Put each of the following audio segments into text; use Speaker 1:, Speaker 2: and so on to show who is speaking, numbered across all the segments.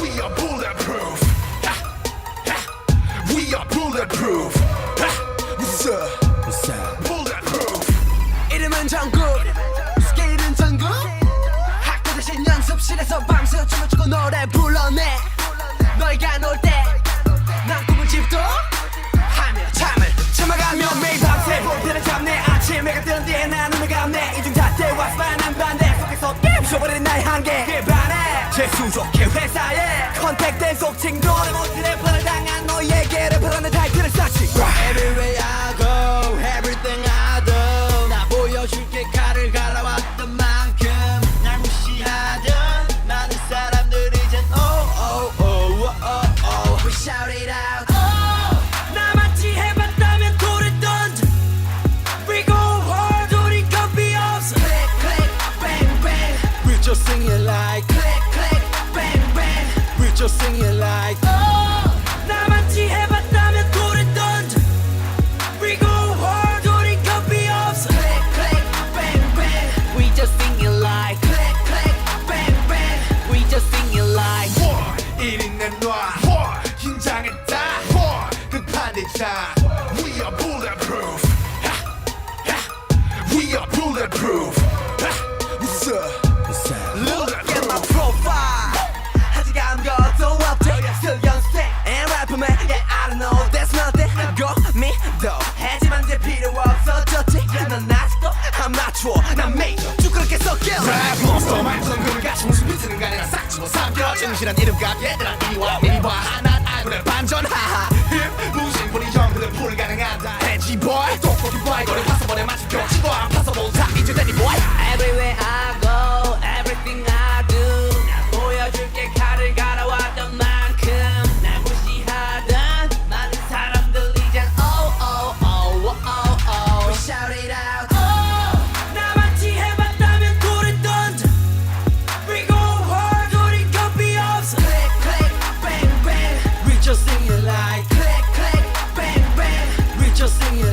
Speaker 1: We are bulletproof. We are bulletproof. 하. What's up? What's up? Bulletproof.
Speaker 2: 이름은 정국 스케일은 전국. 학교 대신 연습실에서 밤새 춤을 추고 노래 불러내. 너희가 놀때난 꿈을 집도 하며 잠을 참아가며 매일 밤새 볼때를 잡네. 아침 해가 뜨는 뒤에 난 눈을 감네? 이중 잣대와 스파는 반대 속에서 부숴버리는 나의 한계. 그에 반해 재수족해 회사에 컨택된 속칭 노래 못해 래 just sing it like 나같이 해봤다면 돌을 던져 We go hard 우린 겁이 없어 Click click bang bang We just sing it like Click click bang bang We just sing it like
Speaker 1: War 1인 내놔 War 긴장에 따 War 그 반대자
Speaker 2: 추어 난 메이저 쭉 그렇게 섞여
Speaker 1: 랩 몬스터 말투는 그같이 무슨 비트는 가내나 싹 집어 삼켜. 진실한 이름값. 얘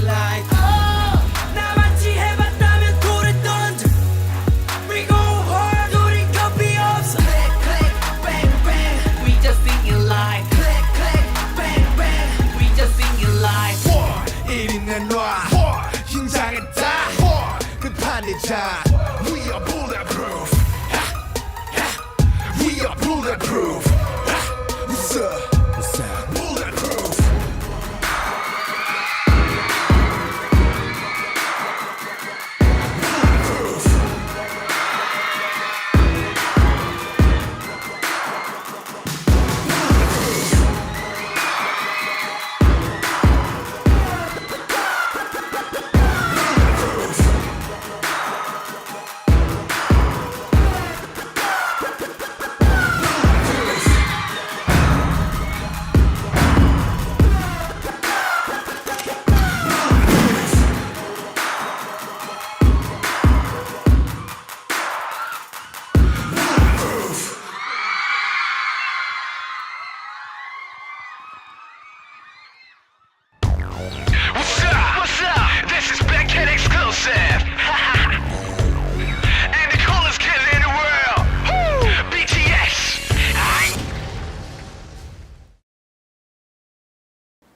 Speaker 3: light.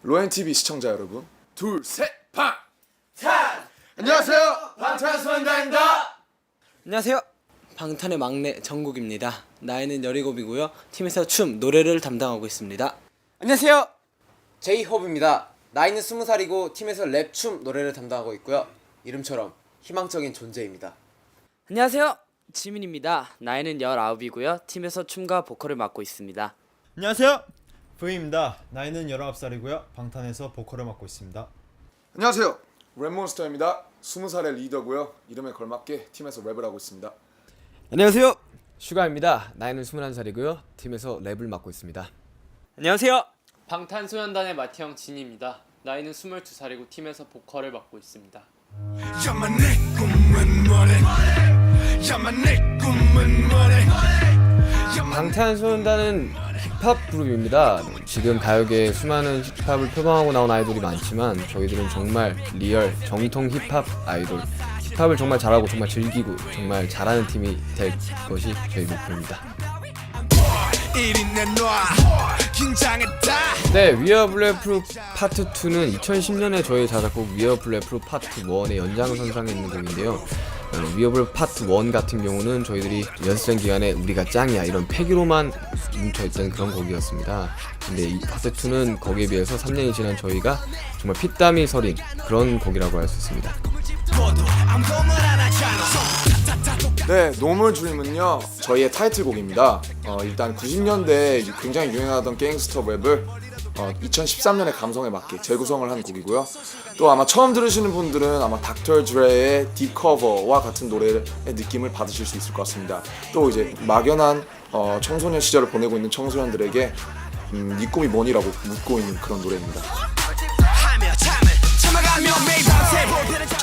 Speaker 4: 로엔TV 시청자 여러분 둘셋방 안녕하세요 방탄소년단입니다
Speaker 5: 안녕하세요. 방탄의 막내 정국입니다. 나이는 17이고요. 팀에서 춤, 노래를 담당하고 있습니다.
Speaker 6: 안녕하세요. 제이홉입니다. 나이는 20살이고 팀에서 랩, 춤, 노래를 담당하고 있고요. 이름처럼 희망적인 존재입니다.
Speaker 5: 안녕하세요. 지민입니다. 나이는 19이고요. 팀에서 춤과 보컬을 맡고 있습니다.
Speaker 7: 안녕하세요. 브이입니다. 나이는 19살이고요. 방탄에서 보컬을 맡고 있습니다.
Speaker 4: 안녕하세요 랩몬스터입니다 20살의 리더고요 이름에 걸맞게 팀에서 랩을 하고 있습니다
Speaker 8: 안녕하세요. 슈가입니다. 나이는 21살이고요. 팀에서 랩을 맡고 있습니다.
Speaker 9: 안녕하세요. 방탄소년단의 마티형 진입니다. 나이는 22살이고 팀에서 보컬을 맡고 있습니다.
Speaker 1: 야마 내 꿈은 뭐래 야마 내 꿈은 뭐래
Speaker 8: 방탄소년단은 힙합 그룹입니다. 지금 가요계에 수많은 힙합을 표방하고 나온 아이돌이 많지만 저희들은 정말 리얼 정통 힙합 아이돌. 힙합을 정말 잘하고 정말 즐기고 정말 잘하는 팀이 될 것이 저희 목표입니다.
Speaker 1: War 1인 내놔 긴장했다
Speaker 8: 네, 위어 블랙프루 파트 2는 2010년에 저희 자작곡 위어 블랙프루 파트 1의 연장선상에 있는 곡인데요. 어, 위어 블랙 파트 1 같은 경우는 저희들이 연습생 기간에 우리가 짱이야 이런 패기로만 뭉쳐있던 그런 곡이었습니다. 근데 이 파트 2는 거기에 비해서 3년이 지난 저희가 정말 피땀이 서린 그런 곡이라고 할 수 있습니다.
Speaker 4: 네, 노멀 드림은요 저희의 타이틀곡입니다. 어, 일단 90년대에 굉장히 유행하던 갱스터 랩을 어, 2013년의 감성에 맞게 재구성을 한 곡이고요. 또 아마 처음 들으시는 분들은 아마 닥터 드레의 딥 커버와 같은 노래의 느낌을 받으실 수 있을 것 같습니다. 또 이제 막연한 어, 청소년 시절을 보내고 있는 청소년들에게 음, 네 꿈이 뭐니라고 묻고 있는 그런 노래입니다.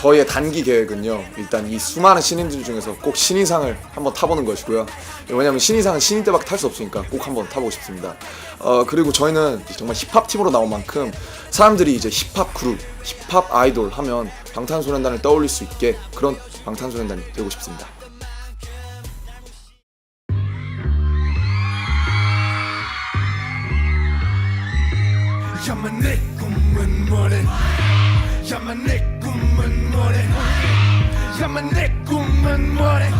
Speaker 4: 저희의 단기 계획은요 일단 이 수많은 신인들 중에서 꼭 신인상을 한번 타보는 것이고요. 왜냐면 신인상은 신인 때밖에 탈 수 없으니까 꼭 한번 타보고 싶습니다. 어 그리고 저희는 정말 힙합 팀으로 나온 만큼 사람들이 이제 힙합 그룹 힙합 아이돌 하면 방탄소년단을 떠올릴 수 있게 그런 방탄소년단이 되고 싶습니다.
Speaker 1: 야만 내 꿈은 뭐래? 야만 내 뭐래? 야만 내 꿈은 뭐래?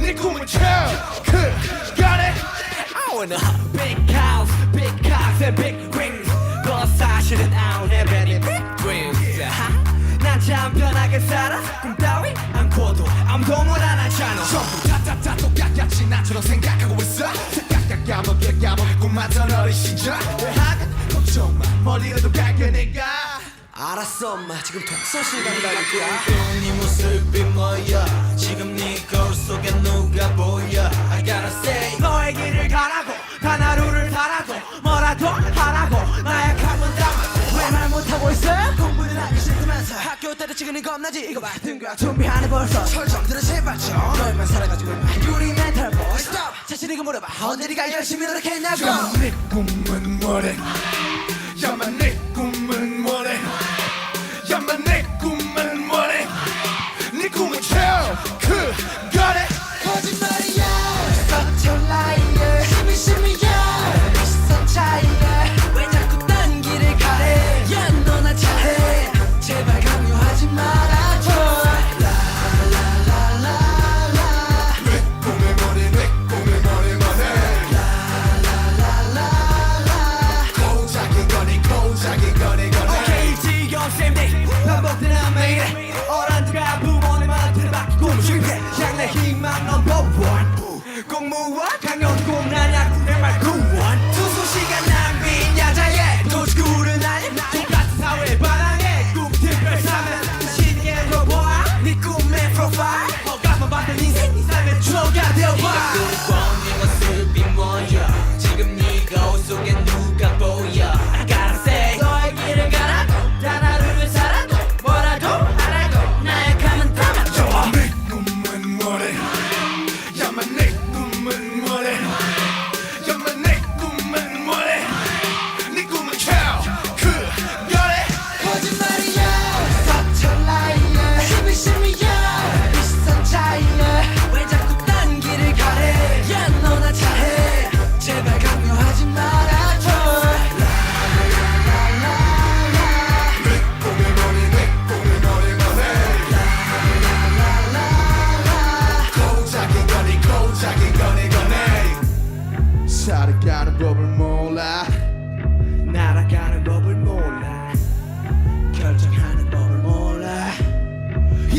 Speaker 1: 네 꿈은 켜그 가래 I have a big house big cars and big rings. 그 사실은 I don't have any big dreams. 난참 편하게 살아. 꿈 따위 않고도 아무도 뭘 안하잖아 전부 다다다 똑같이 나처럼 생각하고 있어. 까먹게 까먹게 꿈만던 어린 시절 왜 하긴 걱정 마. 멀리라도 갈 거니까
Speaker 2: 알았어 엄마. 지금 독서 시간이라니까
Speaker 1: 네 모습이 뭐야. 지금 네 거울 속에 누가 보여? I gotta say. 너의 길을 가라고 단 하루를 달라고 뭐라도 하라고. 나약함은 담아
Speaker 2: 왜말 못하고 있어? 공부는 하기 싫으면서. 학교 지금은 겁나지. 이거 봐. 등과 준비하네 벌써 들어 제발 좀 너희만 살아가지고 유리 멘탈 보이 Stop. 자신에게 물어봐. 언제리가 열심히 노력했냐고.
Speaker 1: 야만 내 꿈은 뭐래. 야만 내 켜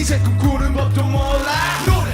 Speaker 2: 이제
Speaker 1: 꿈꾸는 법도 몰라